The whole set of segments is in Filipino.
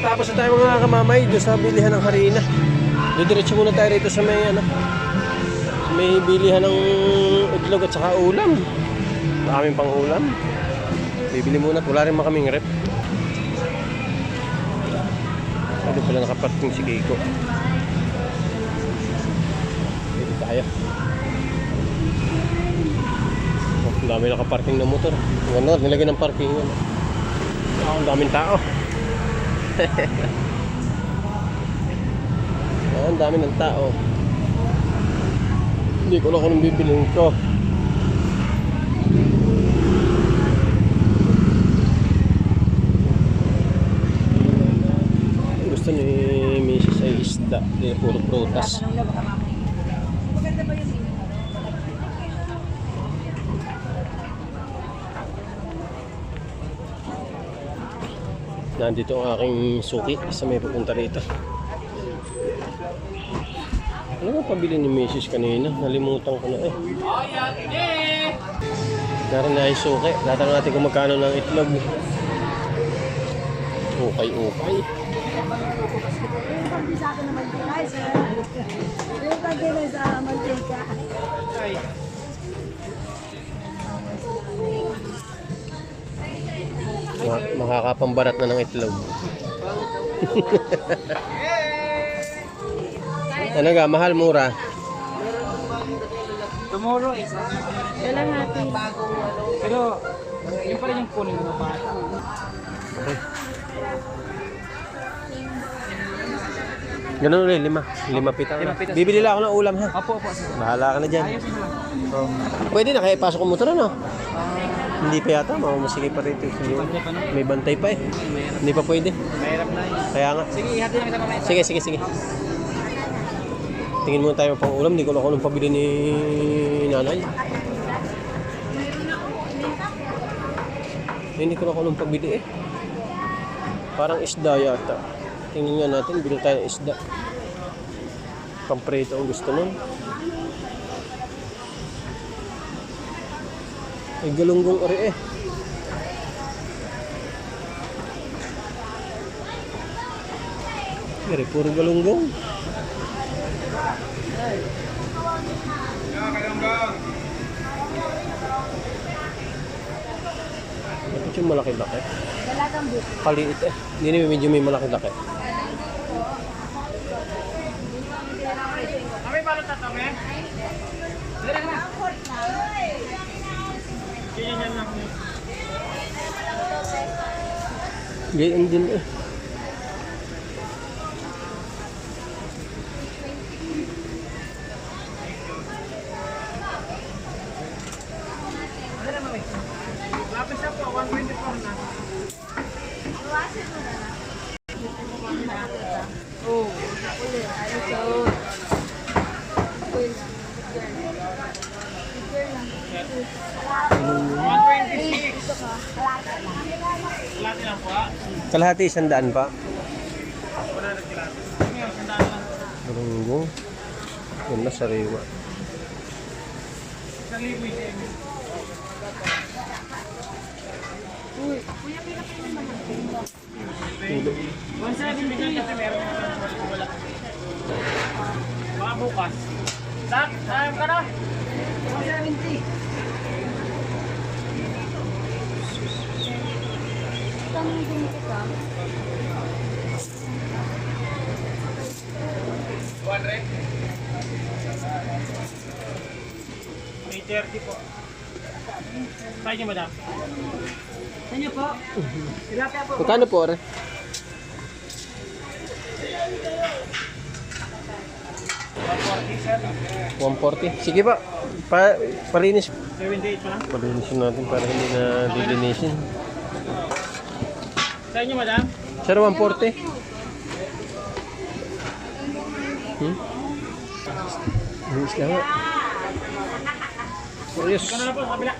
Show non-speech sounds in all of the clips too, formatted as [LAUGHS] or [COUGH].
Nakatapos na tayo mga kamamay doon sa bilihan ng harina. Didiretso muna tayo rito sa may ano. May bilihan ng itlog at saka ulam. Maraming pang ulam. Bibili muna wala rin mga kaming rep. Ano pala nakaparting si Keiko. Dito tayo. Oh, ang dami nakaparking na motor. Ang nilagay ng parking yan. Ah, ang daming tao. [LAUGHS] Ah, ang dami ng tao. Hindi ko lang kung anong bibilhin ko. Gusto ni Mrs. ay isda. Puro prutas. Nandito ang aking suki sa may pupunta rito. Ano nga pabili ni Mrs. kanina? Nalimutan ko na eh. Naroon na yung suki. Tatanong natin kung magkano ng itlog. Ukay-ukay. Yung sa akin naman Ay, sir. Yung kagilay sa mantika. Makakapambarat na ng itlog. [LAUGHS] ano ga? Mahal, mura. Tomorrow is Kailan natin? Pero, yun pa rin yung kunin mo pa. Ganun ulit, lima. Lima pita. Lima pita. Bibili lang ako ng ulam ha. Apo, apo. Bahala ka na dyan. Ayos na. Oh. Pwede na, kaya ipasok ko motor ano? Ah, Hindi pa yata, mamamasige pa rito. May bantay pa eh. Hindi pa pwede. Mahirap na. Kaya nga. Sige, ihati na kita mamaya. Sige, sige, sige. Tingin muna tayo pang ulam. Hindi ko na kung pabili ni nanay. Hindi ko na kung pabili eh. Parang isda yata. Tingnan nga natin, bili tayo isda. Pamprito ang gusto nun. Ay, galunggong ori eh. Pero puro galunggong. Bakit yung malaki-laki? Kaliit eh. Hindi na medyo may malaki-laki. Kami balot na kami. Dali na. Sige yan lang. Ganyan din eh. Kalahati isang daan pa. Marunggo. Yun na sariwa. Tulo. 170 kasi meron wala. Baka bukas. Dak, ayam ka na. 130 po. Sa inyo, madam? Sa inyo po. Tilapia po. Magkano po, Ore? Sir. 140. Sige pa. pa palinis. 78 pa lang. Palinisin natin para hindi na dilinisin. Sa inyo, madam? Sir, 140. Hmm? Ang isla nga. Kabila?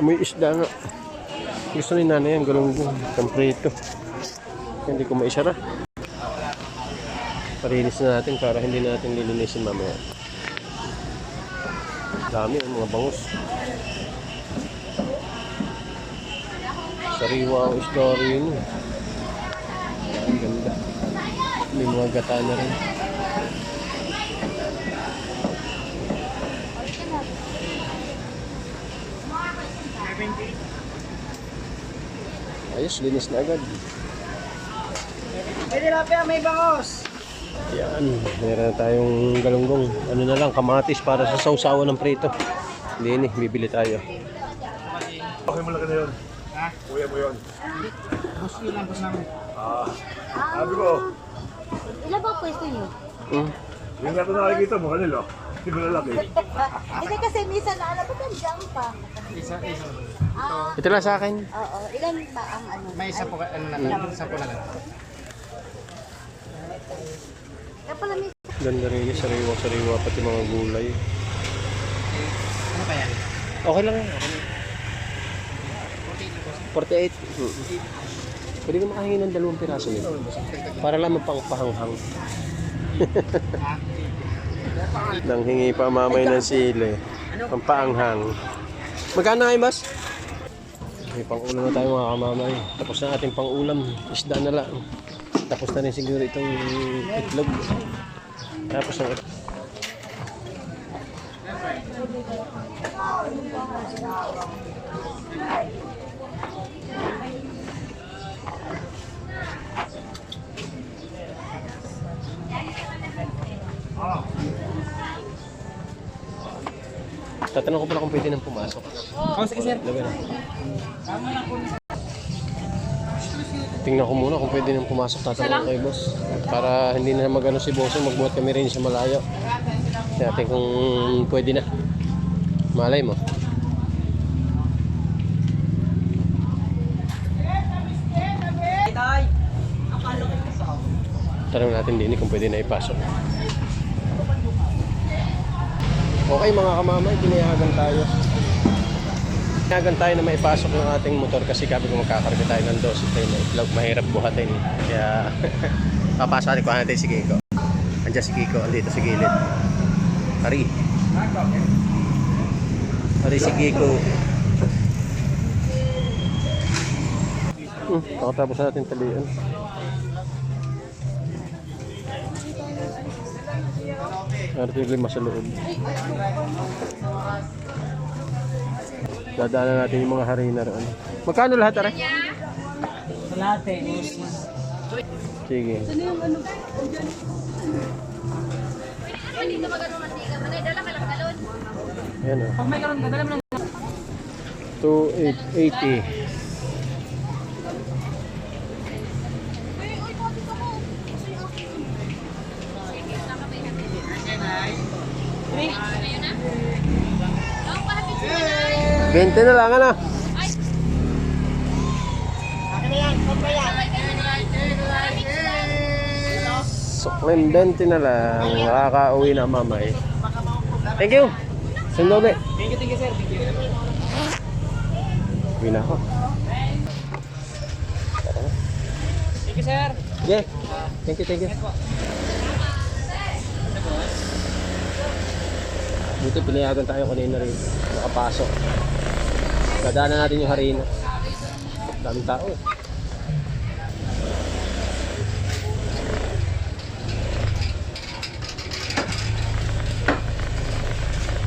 Amoy isda nga. Gusto ni nanay ang galunggong. Kamprito. Hindi ko maisara. Parinis na natin para hindi natin lilinisin mamaya. Dami ang mga bangus. Sariwa ang isda rin. Ang ganda. May mga gata na rin. Ayos, linis na agad. Pwede na pa may bangos. Yan, meron na tayong galunggong. Ano na lang, kamatis para sa sausawan ng prito. Hindi ni, bibili tayo. Okay mo lang na yun. Kuya mo yun. Gusto yun lang gusto namin. Ah, sabi ko, Ilan ba pwesto niyo? Mm. yung nato nakikita mo, kanilo. Hindi ko lalaki. [LAUGHS] Hindi kasi minsan na alam ko nandiyan pa. Isa, isa. Ah, Ito lang sa akin. oo. Ilan ba ang ano? May isa po, ano na lang, isa po na lang. Kaya pala minsan. Ganda rin yung sariwa-sariwa, pati mga gulay. Ano pa yan? Okay lang yan. Okay lang. 48. Mm. Pwede ka makahingi ng dalawang piraso nito. Para lang mapangpahanghang. [LAUGHS] Nang hingi pa mamay ng sili. Pampaanghang. Magkano ay mas? May pang-ulam na tayo mga kamamay. Tapos na ating pang-ulam. Isda na lang. Tapos na rin siguro itong itlog. Tapos ang Tatanong ko pala kung pwede nang pumasok. Oh, sige sir. Labi na. Tingnan ko muna kung pwede nang pumasok. Tatanong ko kay boss. Para hindi na magano si boss. Magbuhat kami rin sa malayo. Tingnan kung pwede na. Malay mo. Tanong natin din kung pwede na ipasok. Okay mga kamamay, pinayagan tayo. Pinayagan tayo na maipasok ng ating motor kasi ko magkakarga tayo ng dosis tayo na itlog. Mahirap buhatin. Kaya [LAUGHS] papasakin ko natin si Kiko. Andiyan si Kiko, andito sa gilid. Hari. Hari si Kiko. Hmm, pakatapos natin talian. Meron yung lima sa loob. Dadaanan natin yung mga harina roon. Magkano lahat, Aray? Sa lahat eh. Sige. Hindi ka magano mantika. Manay, dala ka lang galon. Yan o. Pag may karoon, dadala mo ng 280. 20 na lang, ano? Suklim 20 na lang. Makaka-uwi na mamay. Thank you. Sundo ulit. Thank you, thank you sir. Thank you. Uwi na ako. Thank you sir. Yeah. Thank you, thank you. Dito pinayagan tayo kanina rin. Nakapasok. Dadaanan natin yung harina. Daming tao. eh.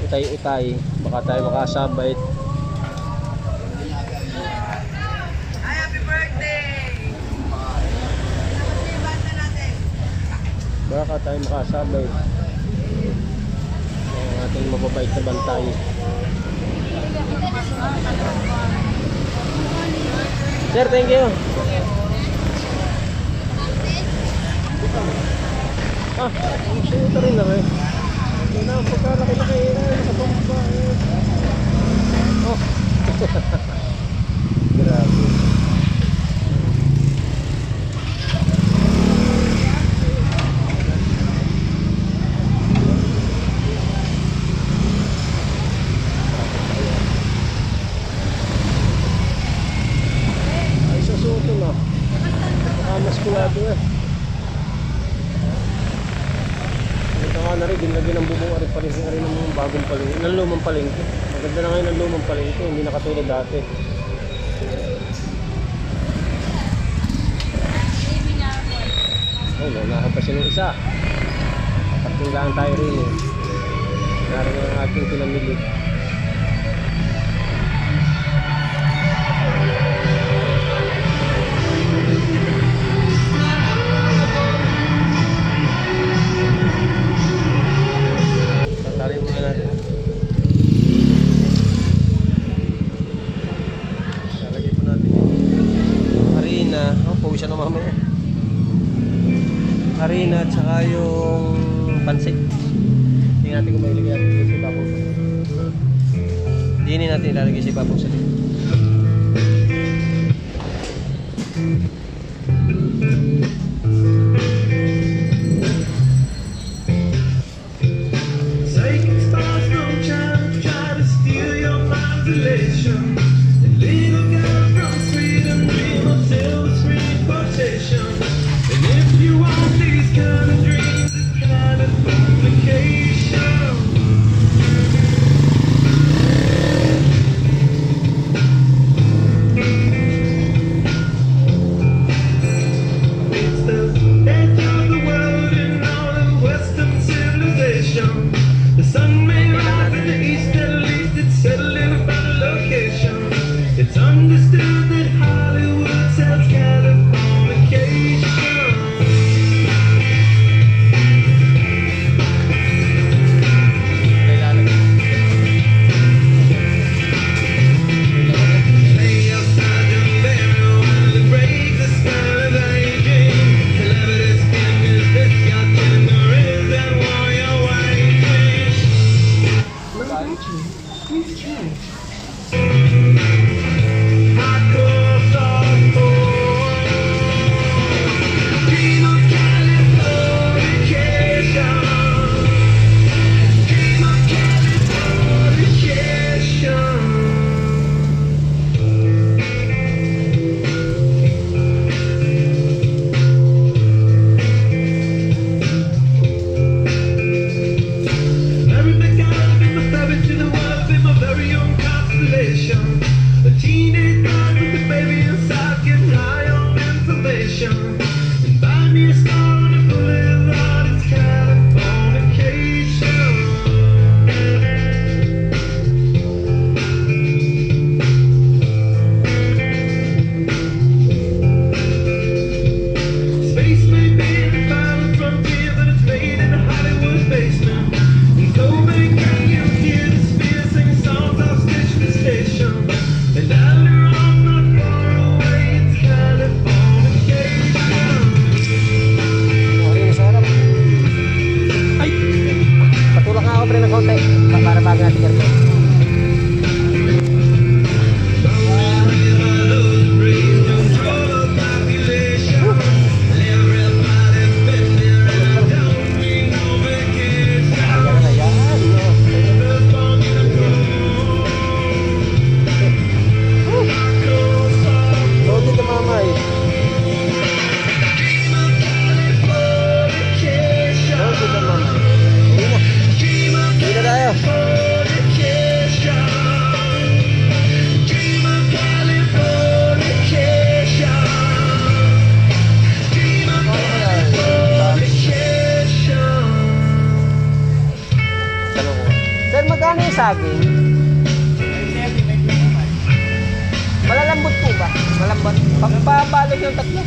Utay-utay. Baka tayo makasabay. Baka tayo makasabay. Ang ating mababait na bantay. Sir, thank you. Ah, ito rin na eh. Hindi na, pagkalaki-laki eh, nakapamba eh. Oh. [LAUGHS] saka na rin, ginlagyan ng bubong arit palengke na rin ng bagong palengke, ng lumang palengke. Maganda na ngayon ng lumang palengke, hindi nakatulad dati. Oh, naunahan pa siya ng isa. Tatlong tayo rin eh. Naroon ang ating pinamili. Pabalik yung tatlo.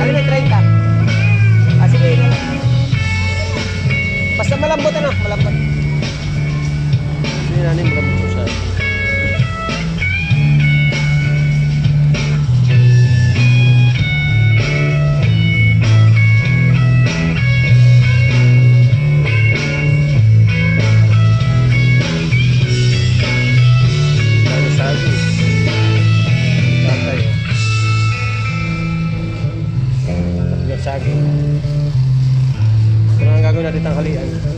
Ano na 30? Ah, sige. Basta malambot ano, malambot. Sige, nanin, malambot. Ano ang gagawin natin tanghalian?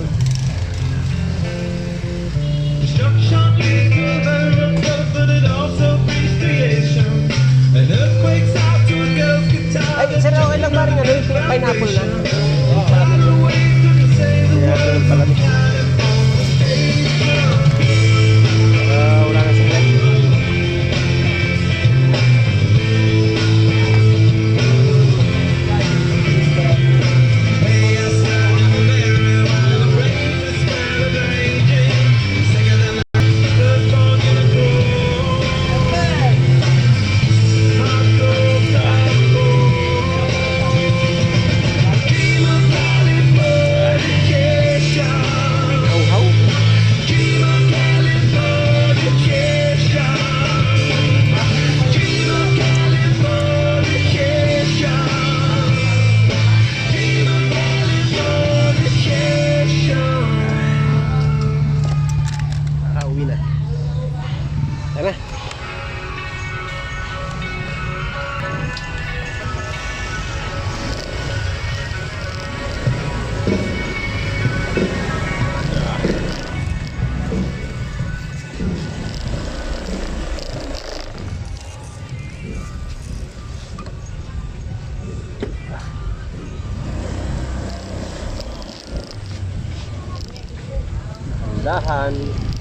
Dahan.